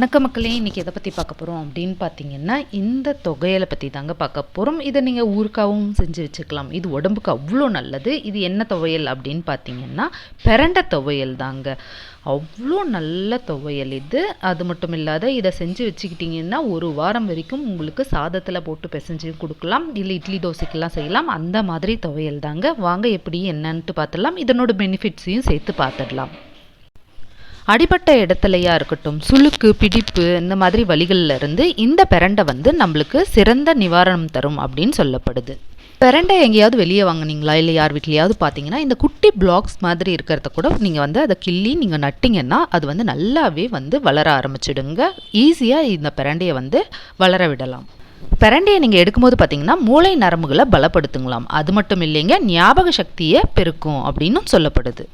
வணக்க மக்களே இன்றைக்கி எதை பற்றி பார்க்க போகிறோம் அப்படின்னு பார்த்தீங்கன்னா இந்த தொகையலை பற்றி தாங்க பார்க்க போகிறோம் இதை நீங்கள் ஊருக்காகவும் செஞ்சு வச்சுக்கலாம். இது உடம்புக்கு அவ்வளோ நல்லது. இது என்ன துவையல் அப்படின்னு பார்த்தீங்கன்னா பிரண்ட துவையல் தாங்க. அவ்வளோ நல்ல துவையல் இது. அது மட்டும் இல்லாத இதை செஞ்சு வச்சுக்கிட்டிங்கன்னா ஒரு வாரம் வரைக்கும் உங்களுக்கு சாதத்தில் போட்டு பிசைஞ்சு கொடுக்கலாம். இல்லை இட்லி தோசைக்கெல்லாம் செய்யலாம். அந்த மாதிரி துவையல் தாங்க. வாங்க எப்படி என்னன்ட்டு பார்த்துடலாம். இதனோட பெனிஃபிட்ஸையும் சேர்த்து பார்த்துடலாம். அடிபட்ட இடத்துலையா இருக்கட்டும் சுளுக்கு பிடிப்பு இந்த மாதிரி வலிகள்ல இருந்து இந்த பிரண்டை வந்து நம்மளுக்கு சிறந்த நிவாரணம் தரும் அப்படின்னு சொல்லப்படுது. பிரண்டை எங்கேயாவது வெளியே வாங்குனீங்களா? இல்லை யார் வீட்லையாவது பார்த்தீங்கன்னா இந்த குட்டி பிளாக்ஸ் மாதிரி இருக்கிறத கூட நீங்கள் வந்து அதை கிள்ளி நீங்கள் நட்டிங்கன்னா அது வந்து நல்லாவே வந்து வளர ஆரம்பிச்சிடுங்க. ஈஸியாக இந்த பிரண்டையை வந்து வளர விடலாம். பிரண்டையை நீங்கள் எடுக்கும்போது பார்த்தீங்கன்னா மூளை நரம்புகளை பலப்படுத்துங்களாம். அது மட்டும் இல்லைங்க ஞாபக சக்தியை பெருக்கும் அப்படின்னும் சொல்லப்படுது.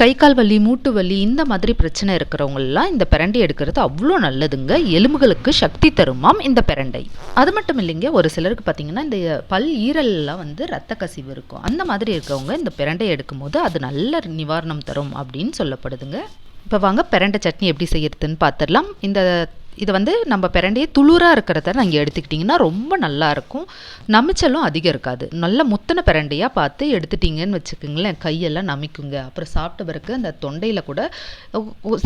கை கால் வலி மூட்டு வலி இந்த மாதிரி பிரச்சனை இருக்கிறவங்கெல்லாம் இந்த பிரண்டை எடுக்கிறது அவ்வளோ நல்லதுங்க. எலும்புகளுக்கு சக்தி தருமாம் இந்த பிரண்டை. அது மட்டும் இல்லைங்க ஒரு சிலருக்கு பார்த்தீங்கன்னா இந்த பல் ஈரல்லாம் வந்து ரத்த கசிவு இருக்கும். அந்த மாதிரி இருக்கவங்க இந்த பிரண்டை எடுக்கும்போது அது நல்ல நிவாரணம் தரும் அப்படின்னு சொல்லப்படுதுங்க. இப்போ வாங்க பிரண்டை சட்னி எப்படி செய்யறதுன்னு பார்த்துடலாம். இந்த இதை வந்து நம்ம பிரண்டையே துளுராக இருக்கிறத நீங்கள் எடுத்துக்கிட்டிங்கன்னா ரொம்ப நல்லா இருக்கும். நமிச்சலும் அதிகம் இருக்காது. நல்ல முத்தனை பிரண்டையாக பார்த்து எடுத்துட்டிங்கன்னு வச்சுக்கோங்களேன். கையெல்லாம் நமிக்குங்க. அப்புறம் சாப்பிட்ட பிறகு அந்த தொண்டையில் கூட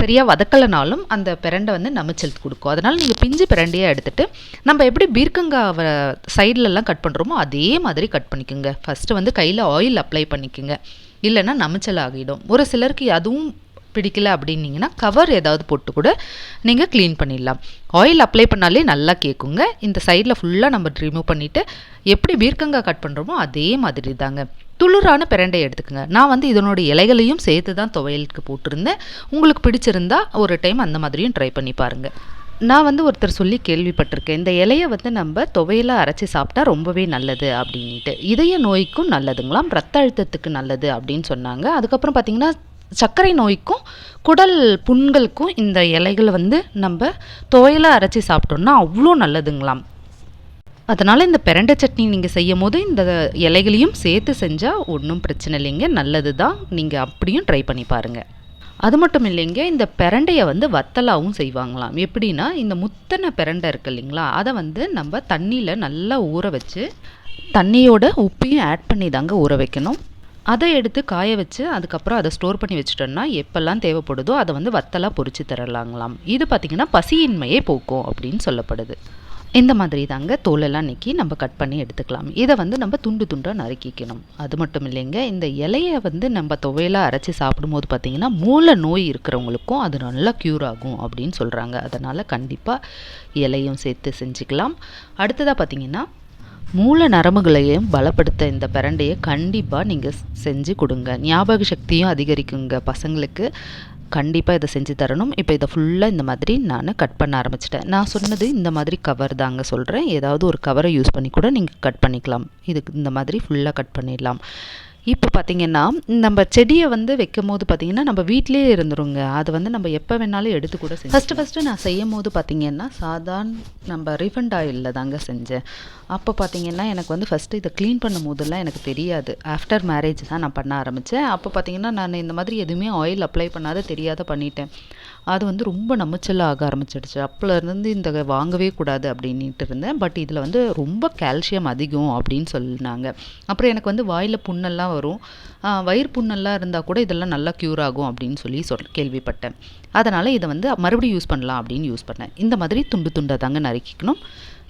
சரியாக வதக்கலைனாலும் அந்த பிரண்டை வந்து நமிச்சல் கொடுக்கும். அதனால் நீங்கள் பிஞ்சு பிரண்டையாக எடுத்துகிட்டு நம்ம எப்படி பீர்க்கங்காவை சைட்லலாம் கட் பண்ணுறோமோ அதே மாதிரி கட் பண்ணிக்கோங்க. ஃபஸ்ட்டு வந்து கையில் ஆயில் அப்ளை பண்ணிக்கோங்க. இல்லைன்னா நமிச்சல் ஆகிடும். ஒரு சிலருக்கு அதுவும் பிடிக்கல அப்படின்னீங்கன்னா கவர் ஏதாவது போட்டு கூட நீங்கள் க்ளீன் பண்ணிடலாம். ஆயில் அப்ளை பண்ணாலே நல்லா கேட்குங்க இந்த சைடில் ஃபுல்லாக நம்ம ரிமூவ் பண்ணிவிட்டு எப்படி பீர்க்கங்காய் கட் பண்ணுறோமோ அதே மாதிரி தாங்க. துளிரான பிரண்டை எடுத்துக்கோங்க. நான் வந்து இதனோட இலைகளையும் சேர்த்து தான் துவையலுக்கு போட்டிருந்தேன். உங்களுக்கு பிடிச்சிருந்தா ஒரு டைம் அந்த மாதிரியும் ட்ரை பண்ணி பாருங்கள் நான் வந்து ஒருத்தர் சொல்லி கேள்விப்பட்டிருக்கேன். இந்த இலையை வந்து நம்ம துவையில அரைச்சி சாப்பிட்டா ரொம்பவே நல்லது அப்படின்ட்டு இதய நோய்க்கும் நல்லதுங்களாம் ரத்த அழுத்தத்துக்கு நல்லது அப்படின்னு சொன்னாங்க. அதுக்கப்புறம் பார்த்திங்கன்னா சர்க்கரை நோய்க்கும் குடல் புண்களுக்கும் இந்த இலைகளை வந்து நம்ம துவையில் அரைச்சி சாப்பிட்டோம்னா அவ்வளோ நல்லதுங்களாம். அதனால் இந்த பிரண்டை சட்னி நீங்கள் செய்யும் போது இந்த இலைகளையும் சேர்த்து செஞ்சால் ஒன்றும் பிரச்சனை இல்லைங்க. நல்லது தான் நீங்கள் அப்படியும் ட்ரை பண்ணி பாருங்கள் அது மட்டும் இல்லைங்க இந்த பிரண்டையை வந்து வத்தலாகவும் செய்வாங்களாம். எப்படின்னா இந்த முத்தனை பிரண்டை இருக்கு இல்லைங்களா அதை வந்து நம்ம தண்ணியில் நல்லா ஊற வச்சு தண்ணியோட உப்பையும் ஆட் பண்ணி தாங்க ஊற வைக்கணும். அதை எடுத்து காய வச்சு அதுக்கப்புறம் அதை ஸ்டோர் பண்ணி வச்சுட்டோம்னா எப்பெல்லாம் தேவைப்படுதோ அதை வந்து வத்தலாக பொறிச்சு தரலாங்களாம். இது பார்த்திங்கன்னா பசியின்மையே போக்கும் அப்படின்னு சொல்லப்படுது. இந்த மாதிரி தாங்க தோலெல்லாம் நிற்கி நம்ம கட் பண்ணி எடுத்துக்கலாம். இதை வந்து நம்ம துண்டு துண்டாக நறுக்கிக்கணும். அது மட்டும் இல்லைங்க இந்த இலையை வந்து நம்ம துவையலாக அரைச்சி சாப்பிடும்போது பார்த்திங்கன்னா மூளை நோய் இருக்கிறவங்களுக்கும் அது நல்லா க்யூர் ஆகும் அப்படின்னு சொல்கிறாங்க அதனால் கண்டிப்பாக இலையும் சேர்த்து செஞ்சுக்கலாம். அடுத்ததாக பார்த்திங்கன்னா மூல நரம்புகளையும் பலப்படுத்த இந்த பிரண்டையை கண்டிப்பாக நீங்கள் செஞ்சு கொடுங்க. ஞாபக சக்தியும் அதிகரிக்குங்க பசங்களுக்கு. கண்டிப்பாக இதை செஞ்சு தரணும். இப்போ இதை ஃபுல்லாக இந்த மாதிரி நான் கட் பண்ண ஆரம்பிச்சிட்டேன். நான் சொன்னது இந்த மாதிரி கவர் தாங்க சொல்கிறேன் ஏதாவது ஒரு கவரை யூஸ் பண்ணி கூட நீங்கள் கட் பண்ணிக்கலாம். இதுக்கு இந்த மாதிரி ஃபுல்லாக கட் பண்ணிடலாம். இப்போ பார்த்திங்கன்னா நம்ம செடியை வந்து வைக்கும் போது பார்த்திங்கன்னா நம்ம வீட்டிலே இருந்துருங்க. அது வந்து நம்ம எப்போ வேணாலும் எடுத்து கூட செஞ்சு ஃபஸ்ட்டு ஃபஸ்ட்டு நான் செய்யும் போது பார்த்திங்கன்னா சாதாரண நம்ம ரீஃபண்ட் ஆயிலில் தாங்க செஞ்சேன். அப்போ பார்த்திங்கன்னா எனக்கு வந்து ஃபஸ்ட்டு இதை க்ளீன் பண்ணும் போதெல்லாம் எனக்கு தெரியாது. ஆஃப்டர் மேரேஜ் தான் நான் பண்ண ஆரம்பித்தேன் அப்போ பார்த்திங்கன்னா நான் இந்த மாதிரி எதுவுமே ஆயில் அப்ளை பண்ணாத தெரியாத பண்ணிட்டேன். அது வந்து ரொம்ப நமைச்சல் ஆக ஆரம்பிச்சிடுச்சு. அப்போலேருந்து இந்த வாங்கவே கூடாது அப்படின்ட்டு இருந்தேன். பட் இதில் வந்து ரொம்ப கால்சியம் அதிகம் அப்படின்னு சொன்னாங்க. அப்புறம் எனக்கு வந்து வாயில் புண்ணெல்லாம் வரும். வயிறு புண்ணெல்லாம் இருந்தால் கூட இதெல்லாம் நல்லா க்யூர் ஆகும் அப்படின்னு சொல்லி சொல் கேள்விப்பட்டேன். அதனால் இதை வந்து மறுபடியும் யூஸ் பண்ணலாம் அப்படின்னு யூஸ் பண்ணேன். இந்த மாதிரி துண்டு துண்டாக தாங்க நறுக்கிக்கணும்.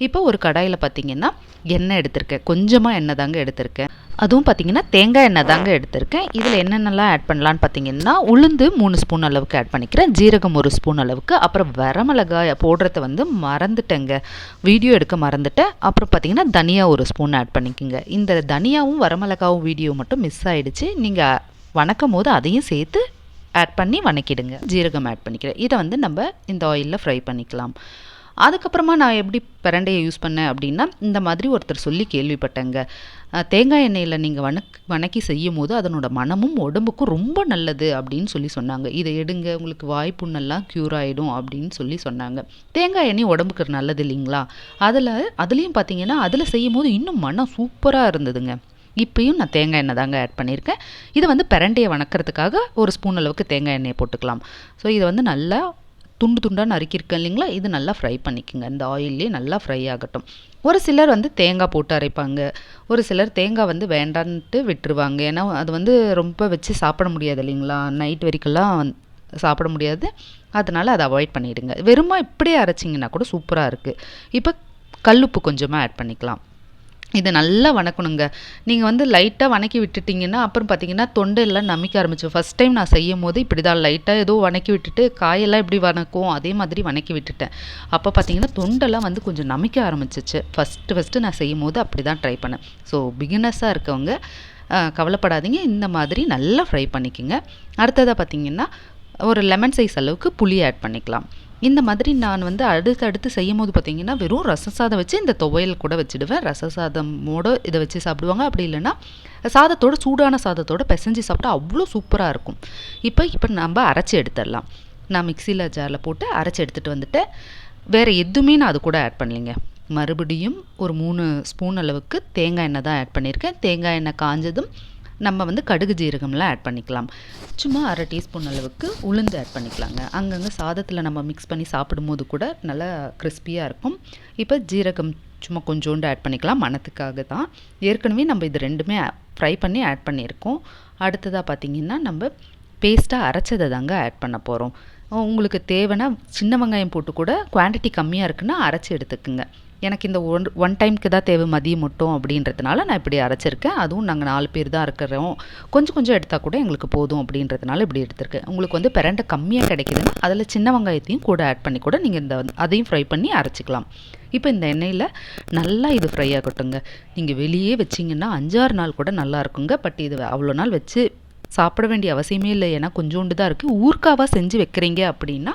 இப்போ ஒரு கடாயில் பார்த்தீங்கன்னா எண்ணெய் எடுத்திருக்கேன். கொஞ்சமாக எண்ணெய் தாங்க எடுத்திருக்கேன். அதுவும் பார்த்தீங்கன்னா தேங்காய் எண்ணெய் தாங்க எடுத்திருக்கேன். இதில் என்னென்னலாம் ஆட் பண்ணலான்னு பார்த்தீங்கன்னா உளுந்து மூணு ஸ்பூன் அளவுக்கு ஆட் பண்ணிக்கிறேன். ஜீரகம் ஒரு ஸ்பூன் அளவுக்கு. அப்புறம் வரமிளகாய் போடுறத வந்து மறந்துட்டேங்க. வீடியோ எடுக்க மறந்துட்டேன். அப்புறம் பார்த்தீங்கன்னா தனியா ஒரு ஸ்பூன் ஆட் பண்ணிக்கோங்க. இந்த தனியாவும் வரமிளகாவும் வீடியோ மட்டும் மிஸ் ஆகிடுச்சு நீங்கள் வணக்கும் போது அதையும் சேர்த்து ஆட் பண்ணி வணக்கிடுங்க. ஜீரகம் ஆட் பண்ணிக்கிறேன். இதை வந்து நம்ம இந்த ஆயிலில் ஃப்ரை பண்ணிக்கலாம். அதுக்கப்புறமா நான் எப்படி பிரண்டையை யூஸ் பண்ணேன் அப்படின்னா இந்த மாதிரி ஒருத்தர் சொல்லி கேள்விப்பட்டேங்க. தேங்காய் எண்ணெயில் நீங்கள் வணக் வணக்கி செய்யும் போது அதனோட மனமும் உடம்புக்கும் ரொம்ப நல்லது அப்படின்னு சொல்லி சொன்னாங்க. இதை எடுங்க உங்களுக்கு வாய்ப்புண்ணெல்லாம் க்யூர் ஆகிடும் அப்படின்னு சொல்லி சொன்னாங்க. தேங்காய் எண்ணெய் உடம்புக்கு நல்லது இல்லைங்களா? அதில் அதுலேயும் பார்த்தீங்கன்னா அதில் செய்யும் போது இன்னும் மனம் சூப்பராக இருந்ததுங்க. இப்பயும் நான் தேங்காய் எண்ணெய் தாங்க ஆட் பண்ணியிருக்கேன். இதை வந்து பிரண்டையை வணக்கிறதுக்காக ஒரு ஸ்பூன் அளவுக்கு தேங்காய் எண்ணெயை போட்டுக்கலாம். ஸோ இதை வந்து நல்லா துண்டு துண்டாக நறுக்கியிருக்கேன் இல்லைங்களா? இது நல்லா ஃப்ரை பண்ணிக்கோங்க. இந்த ஆயிலே நல்லா ஃப்ரை ஆகட்டும். ஒரு சிலர் வந்து தேங்காய் போட்டு அரைப்பாங்க. ஒரு சிலர் தேங்காய் வந்து வேண்டான்ட்டு விட்டுருவாங்க. ஏன்னா அது வந்து ரொம்ப வச்சு சாப்பிட முடியாது இல்லைங்களா? நைட் வரைக்கும்லாம் சாப்பிட முடியாது. அதனால் அதை அவாய்ட் பண்ணிவிடுங்க வெறுமா இப்படியே அரைச்சிங்கன்னா கூட சூப்பராக இருக்குது இப்போ கல்லுப்பு கொஞ்சமாக ஆட் பண்ணிக்கலாம். இதை நல்லா வணக்கணுங்க. நீங்கள் வந்து லைட்டாக வணக்கி விட்டுட்டிங்கன்னா அப்புறம் பார்த்தீங்கன்னா தொண்டையெல்லாம் நமிக்க ஆரம்பிச்சு ஃபஸ்ட் டைம் நான் செய்யும் போது இப்படி தான் லைட்டாக ஏதோ வணக்கி விட்டுட்டு காயெல்லாம் எப்படி வணக்கும் அதே மாதிரி வணக்கி விட்டுட்டேன். அப்போ பார்த்தீங்கன்னா தொண்டெல்லாம் வந்து கொஞ்சம் நமிக்க ஆரம்பிச்சிச்சு. ஃபஸ்ட்டு ஃபஸ்ட்டு நான் செய்யும் போது அப்படி தான் ட்ரை பண்ணேன். ஸோ பிகினர்ஸாக இருக்கவங்க கவலைப்படாதீங்க. இந்த மாதிரி நல்லா ஃப்ரை பண்ணிக்கோங்க. அடுத்ததாக பார்த்தீங்கன்னா ஒரு லெமன் சைஸ் அளவுக்கு புளி ஆட் பண்ணிக்கலாம். இந்த மாதிரி நான் வந்து அடுத்து அடுத்து செய்யும் போது பார்த்தீங்கன்னா வெறும் ரச சாதம் வச்சு இந்த துவையல் கூட வச்சுடுவேன். ரச சாதமோடு இதை வச்சு சாப்பிடுவாங்க. அப்படி இல்லைன்னா சாதத்தோட சூடான சாதத்தோட பிசைஞ்சு சாப்பிட்டா அவ்வளோ சூப்பராக இருக்கும். இப்போ இப்போ நம்ம அரைச்சி எடுத்துடலாம். நான் மிக்சியில் ஜாரில் போட்டு அரைச்சி எடுத்துகிட்டு வந்துட்டேன். வேறு எதுவுமே நான் அது கூட ஆட் பண்ணலைங்க. மறுபடியும் ஒரு மூணு ஸ்பூன் அளவுக்கு தேங்காய் எண்ணெய் தான் ஆட் பண்ணியிருக்கேன். தேங்காய் எண்ணெய் காஞ்சதும் நம்ம வந்து கடுகு ஜீரகம்லாம் ஆட் பண்ணிக்கலாம். சும்மா அரை டீஸ்பூன் அளவுக்கு உளுந்து ஆட் பண்ணிக்கலாங்க. அங்கங்கே சாதத்தில் நம்ம மிக்ஸ் பண்ணி சாப்பிடும்போது கூட நல்லா கிறிஸ்பியாக இருக்கும். இப்போ ஜீரகம் சும்மா கொஞ்சோண்டு ஆட் பண்ணிக்கலாம். மணத்துக்காக தான் ஏற்கனவே நம்ம இது ரெண்டுமே ஃப்ரை பண்ணி ஆட் பண்ணியிருக்கோம். அடுத்ததாக பார்த்திங்கன்னா நம்ம பேஸ்ட்டாக அரைச்சதை தாங்க ஆட் பண்ண போகிறோம் உங்களுக்கு தேவைன்னா சின்ன வெங்காயம் போட்டு கூட குவான்டிட்டி கம்மியாக இருக்குன்னா அரைச்சி எடுத்துக்குங்க. எனக்கு இந்த ஒன் ஒன் டைமுக்கு தான் தேவை மதியம் மட்டும் அப்படின்றதுனால நான் இப்படி அரைச்சிருக்கேன். அதுவும் நாங்கள் நாலு பேர் தான் இருக்கிறோம். கொஞ்சம் கொஞ்சம் எடுத்தால் கூட எங்களுக்கு போதும் அப்படின்றதுனால இப்படி எடுத்திருக்கேன். உங்களுக்கு வந்து பிரண்டை கம்மியாக கிடைக்குதுன்னா அதில் சின்ன வெங்காயத்தையும் கூட ஆட் பண்ணி கூட நீங்கள் இந்த அதையும் ஃப்ரை பண்ணி அரைச்சிக்கலாம். இப்போ இந்த எண்ணெயில் நல்லா இது ஃப்ரை ஆகட்டுங்க நீங்கள் வெளியே வச்சிங்கன்னா அஞ்சாறு நாள் கூட நல்லா இருக்குங்க. பட் இது அவ்வளோ நாள் வச்சு சாப்பிட வேண்டிய அவசியமே இல்லை. ஏன்னா கொஞ்சோண்டு தான் இருக்குது ஊர்க்காவாக செஞ்சு வைக்கிறீங்க அப்படின்னா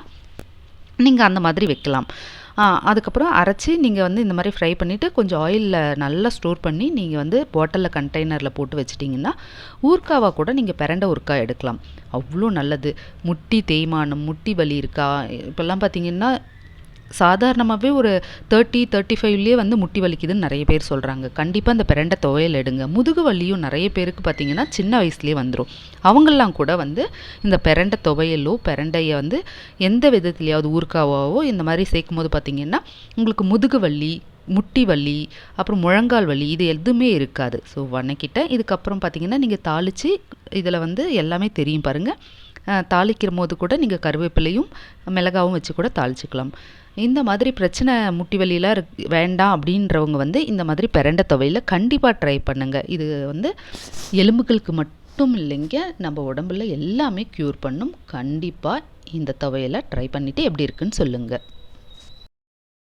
நீங்கள் அந்த மாதிரி வைக்கலாம். அதுக்கப்புறம் அரைச்சி நீங்கள் வந்து இந்த மாதிரி ஃப்ரை பண்ணிவிட்டு கொஞ்சம் ஆயிலில் நல்லா ஸ்டோர் பண்ணி நீங்கள் வந்து பாட்டிலில் கண்டெய்னரில் போட்டு வச்சிட்டிங்கன்னா ஊர்க்காவாக கூட நீங்கள் பிறண்ட ஊர்க்காய் எடுக்கலாம். அவ்வளோ நல்லது. முட்டி தேய்மானம் முட்டி வலி இருக்கா? இப்போல்லாம் பார்த்தீங்கன்னா சாதாரணமாகவே ஒரு தேர்ட்டி தேர்ட்டி ஃபைவ்லேயே வந்து முட்டி வலிக்குதுன்னு நிறைய பேர் சொல்கிறாங்க கண்டிப்பாக அந்த பிரண்டை துவையல் எடுங்க. முதுகு வலியும் நிறைய பேருக்கு பார்த்திங்கன்னா சின்ன வயசுலேயே வந்துடும் அவங்கெல்லாம் கூட வந்து இந்த பிரண்டை துவையலோ பிரண்டையை வந்து எந்த விதத்துலையாவது ஊறுக்காவாவோ இந்த மாதிரி சேர்க்கும் போது பார்த்திங்கன்னா உங்களுக்கு முதுகு வலி முட்டி வலி அப்புறம் முழங்கால் வலி இது எதுவுமே இருக்காது. ஸோ வணக்கிட்டேன் இதுக்கப்புறம் பார்த்திங்கன்னா நீங்கள் தாளித்து இதில் வந்து எல்லாமே தெரியும் பாருங்கள் தாளிக்கிற போது கூட நீங்கள் கருவேப்பிலையும் மிளகாவும் வச்சு கூட தாளிச்சிக்கலாம். இந்த மாதிரி பிரச்சனை முட்டி வலியெலாம் இருக் வேண்டாம் அப்படின்றவங்க வந்து இந்த மாதிரி பிரண்ட துவையில் கண்டிப்பாக ட்ரை பண்ணுங்கள் இது வந்து எலும்புகளுக்கு மட்டும் இல்லைங்க நம்ம உடம்புல எல்லாமே க்யூர் பண்ணும். கண்டிப்பாக இந்த துவையலை ட்ரை பண்ணிவிட்டு எப்படி இருக்குன்னு சொல்லுங்கள்